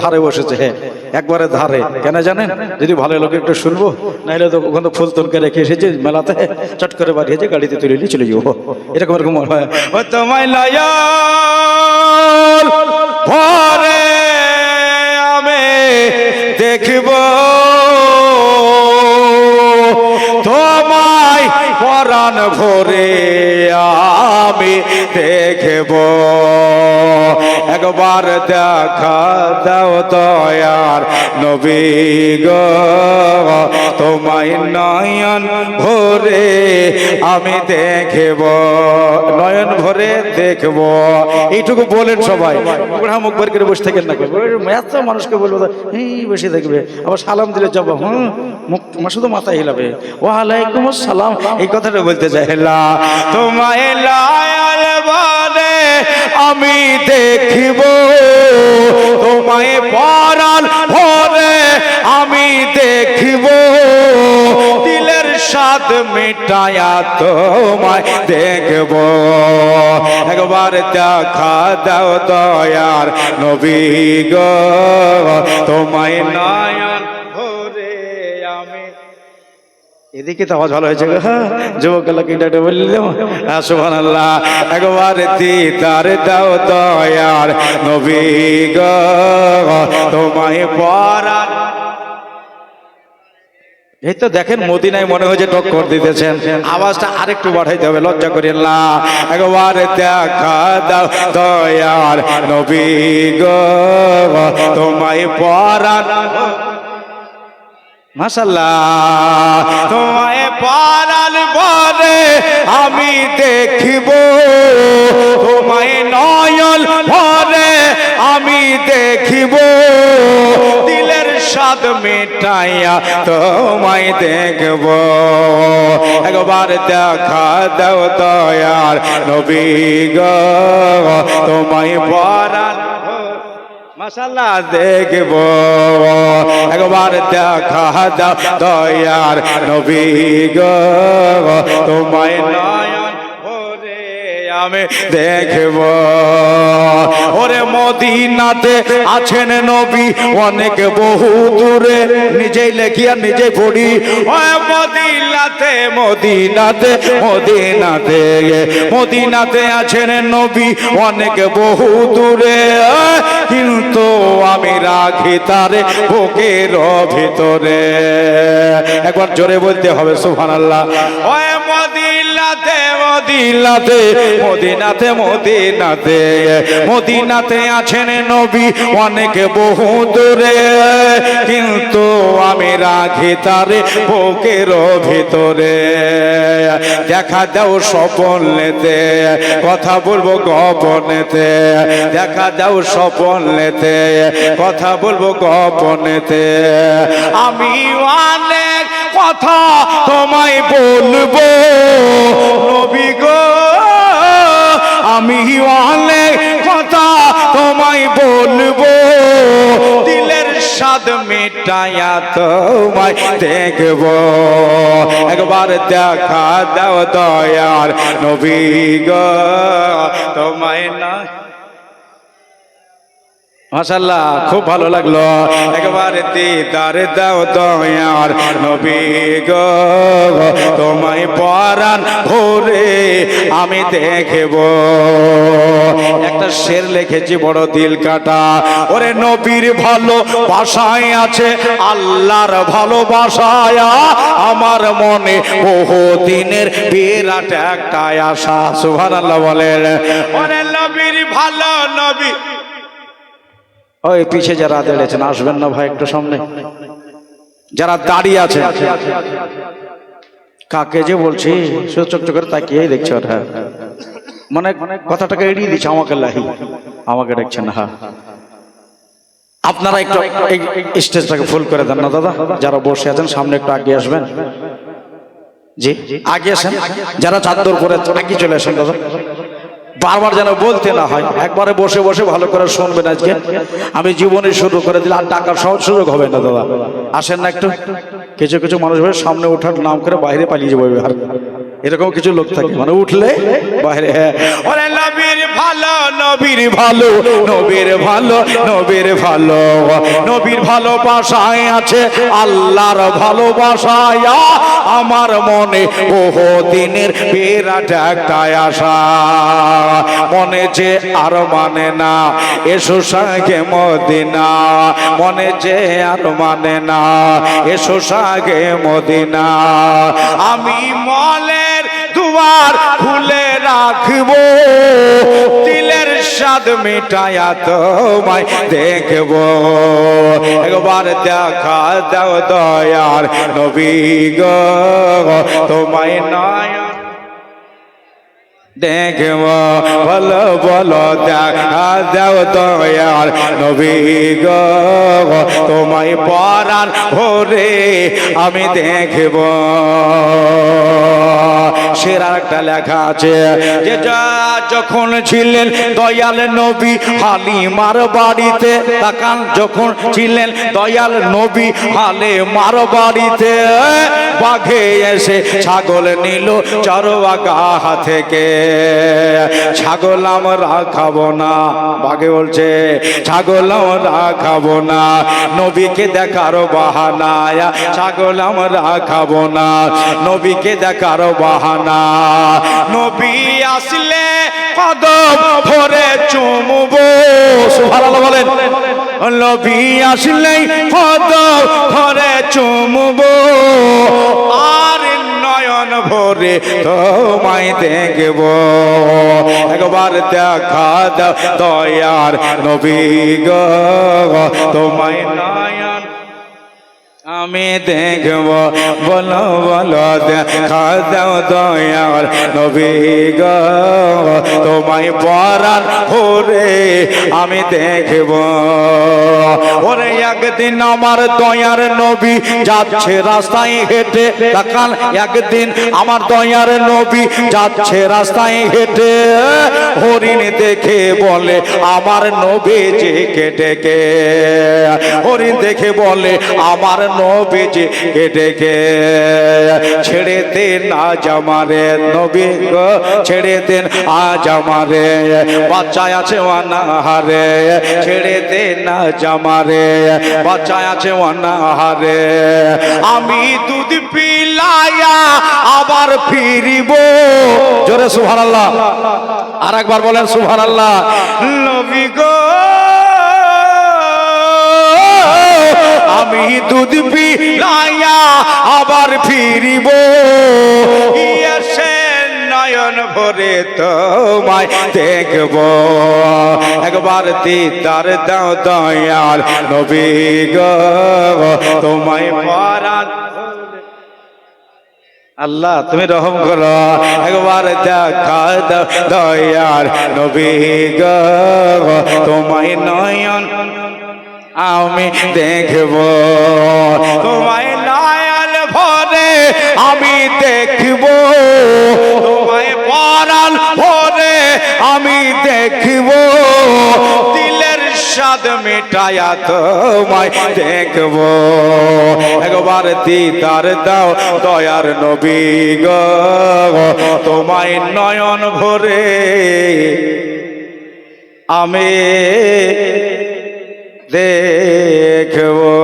ধারে বসেছে। হ্যাঁ একবারে ধারে। কেন জানেন? যদি ভালো লোক একটু শুনব, নাহলে তো ওখানে ফুল তুলকে রেখে এসেছে মেলাতে, চট করে বাড়িয়েছে, গাড়িতে তুলে নিয়ে চলে যাব। এরকম এরকম ভরে আমি দেখব। তোমায় পরাণ ভরে একবার দেখা দাও দয়ার নবী গো। তোমায় নয়ন ভরে আমি দেখব, নয়ন ভরে দেখব। এইটুকু বলেন সবাই। বুড়া মুখ বার করে বসে থাকেন না এত মানুষকে বলব এই বসে দেখবে আবার সালাম দিলে যাব হুম, মুখ শুধু মাথা হিলাবে। ওয়ালাইকুম আসসালাম। এই কথাটা বলতে চাইলা তোমায় লায়াল বলে আমি দেখিব, তোমায় পরাণ ভরে দেখিব। দিলের স্বাদ মেটায়া তোমায় দেখব। একবার দেখা দাও দয়ার নবী গো। তোমায় নয়ন ভরে আমি এদিকে তো আওয়াজ ভালো হয়েছে হ্যাঁ যুবক এটা বললাম সুহান আল্লাহ একবার দিদার দাও দয়ার নবী গো। তোমায় পরাণ এই তো দেখেন মদিনায় মনে হয়েছে টক্কর দিতেছেন আওয়াজটা আরেকটু বাড়াইতে হবে লজ্জা করি না একবার দেখা দাও দয়ার নবী গো তোমায় পরাণ। মাসাল্লাহ তোমায় পারাল বলে আমি দেখিব। মেটাইয়া তোমায় দেখব। একবার দেখা দাও দয়ার নবী গো। তোমায় পারাল মাসাল্লাহ দেখব। একবার দেখা দাও দয়ার নবী গো। তোমায় ভরে আমি দেখব। ওরে মদিনাতে আছেন নবী, অনেক বহু দূরে। নিজেই লেখি আর নিজেই পড়ি। ও মদিনাতে মদিনাতে মদিনাতে মদিনাতে আছেন নবী, অনেক বহু দূরে। কিন্তু আমি রাখি তারে বুকের ভিতরে। একবার জোরে বলতে হবে সুহান আল্লাহ মদিনাতে মদিনাতে মদিনাতে মদিনাতে মদিনাতে আছেন নবী অনেক বহু দূরে। কিন্তু আমি রাখি তারে বুকের ভিতরে। দেখা দাও স্বপনেতে কথা বলব গোপনেতে। দেখা দাও স্বপনেতে কথা বলব গোপনেতে। আমি অনেক কথা তোমায় বলব। নবী গো আমি অনেক কথা তোমায় বলব। দিলের স্বাদ মেটায়া তোমায় দেখব। একবার দেখা দাও দয়ার নবী গো, তোমায় না মাশাল্লাহ খুব ভালো লাগল। একবার দিদার দাও দয়ার নবী গো আমি দেখব। একটা শের লিখেছি, বড় দিল কাটা। ওরে নবীর ভালো বাসায় আছে, আল্লাহর ভালোবাসায় আমার মনে বহু দিনের বিরাট একটা আশা, সুবহানাল্লাহ বলেন। ওরে নবীর ভালো নবী। ওই পিছে যারা দাঁড়িয়েছেন আসবেন না ভাই একটু সামনে। যারা দাঁড়িয়ে আছে কাকে যে বলছি শুধু চোখ চোখের তাকিয়েই দেখছে ওরা। মানে কথাটাকে এড়িয়ে দিচ্ছে, আমাকে লাহি, আমাকে দেখছেন হ্যাঁ আপনারা একটু স্টেজটাকে ফুল করে দেন না, দাদা। যারা বসে আছেন, সামনে একটু আগে আসবেন। জি, আগে আসেন। যারা চাদর পরে আগে চলে আসেন, দাদা। বারবার যেন বলতে না হয়, একবারে বসে বসে ভালো করে শুনবেন আজকে। আমি জীবনে শুরু করে দিলে আর টাকার সহজ সুযোগ হবে না, দাদা। আসেন না একটু। কিছু কিছু মানুষ সামনে ওঠার নাম করে বাইরে পালিয়ে যাবে এরকম কিছু লোক থাকে। মানে উঠলে বাইরে হ্যাঁ। ওরে নবীর ভালো নবীর ভালো নবীর ভালো নবীর ভালো। নবীর ভালোবাসায় আছে, আল্লাহর ভালোবাসায় আমার মনে বহু দিনের বিরাট একটা আশা। মনে যে আর মানে না, এসো সাগে মদিনা। মনে যে আর মানে না, এসো সাগে মদিনা। আমি মলের দুয়ার খুলে রাখব। দিলের স্বাদ মিটায়া তোমায় দেখব। একবার দেখা দাও দয়ার নবী গো। তোমায় নয় দেখব বলো বলো, দেখা দাও দয়ার নবী গো। তোমায় পরার ভোরে আমি দেখব। সেরা একটা লেখা আছে, যে যখন ছিলেন দয়াল নবী হালিমার বাড়িতে, তাকান যখন ছিলেন দয়াল নবী হালে মার বাড়িতে, বাঘে এসে ছাগল নিল চরবাগা থেকে। ছাগল আমরা খাব না। বাঘে বলছে, ছাগল আমরা খাব না। নবীকে দেখার বাহানায় ছাগল আমরা খাব না। নবীকে দেখার বাহানা। নবী আসলে কদম ভরে চুমবো। বলেন। নবী আসলেই কদম ভরে চুমবো। আর ভরে তোমায় দেখব। একবার দেখা দয়ার নবী গো তোমায় আমি দেখব, বলো বলো, দেখা দাও দয়ার নবী গো। তোমায় পরার ভোরে আমি দেখব। ওরে একদিন আমার দয়ার নবী যাচ্ছে রাস্তায় হেঁটে তাকান একদিন আমার দয়ার নবী যাচ্ছে রাস্তায় হেঁটে। হরিণ দেখে বলে, আমার নবী যে কেটে কে হরিণ দেখে বলে, আমার নবীজি ডেকে ছেড়ে দেন আজ আমারে নবী গো, ছেড়ে দেন আজ আমারে। বাচ্চায় আছে অনাহারে, ছেড়ে দেন আজ আমারে। বাচ্চায় আছে অনাহারে। আমি দুধ পিলায়া আবার ফিরিব। জোরে সুবহানাল্লাহ। আর একবার বলেন সুবহানাল্লাহ। নবী গো আমি দুধ পিলাইয়া আবার ফিরিব। এসে নয়ন ভরে তোমায় দেখব। একবার দিদার দাও দয়াল নবী গো, তোমায় পরাণ আল্লাহ, তুমি রহম করো। একবার দেখা দয়ার নবী গো, তোমায় নয়ন আমি দেখব। তোমায় নয়ন ভরে আমি দেখব। তোমায় পরাণ ভরে আমি দেখব। দিলের স্বাদ মেটায়া তোমায় দেখব। একবার দিদার দাও দয়ার নবী গো। তোমায় নয়ন ভরে আমি দেখবো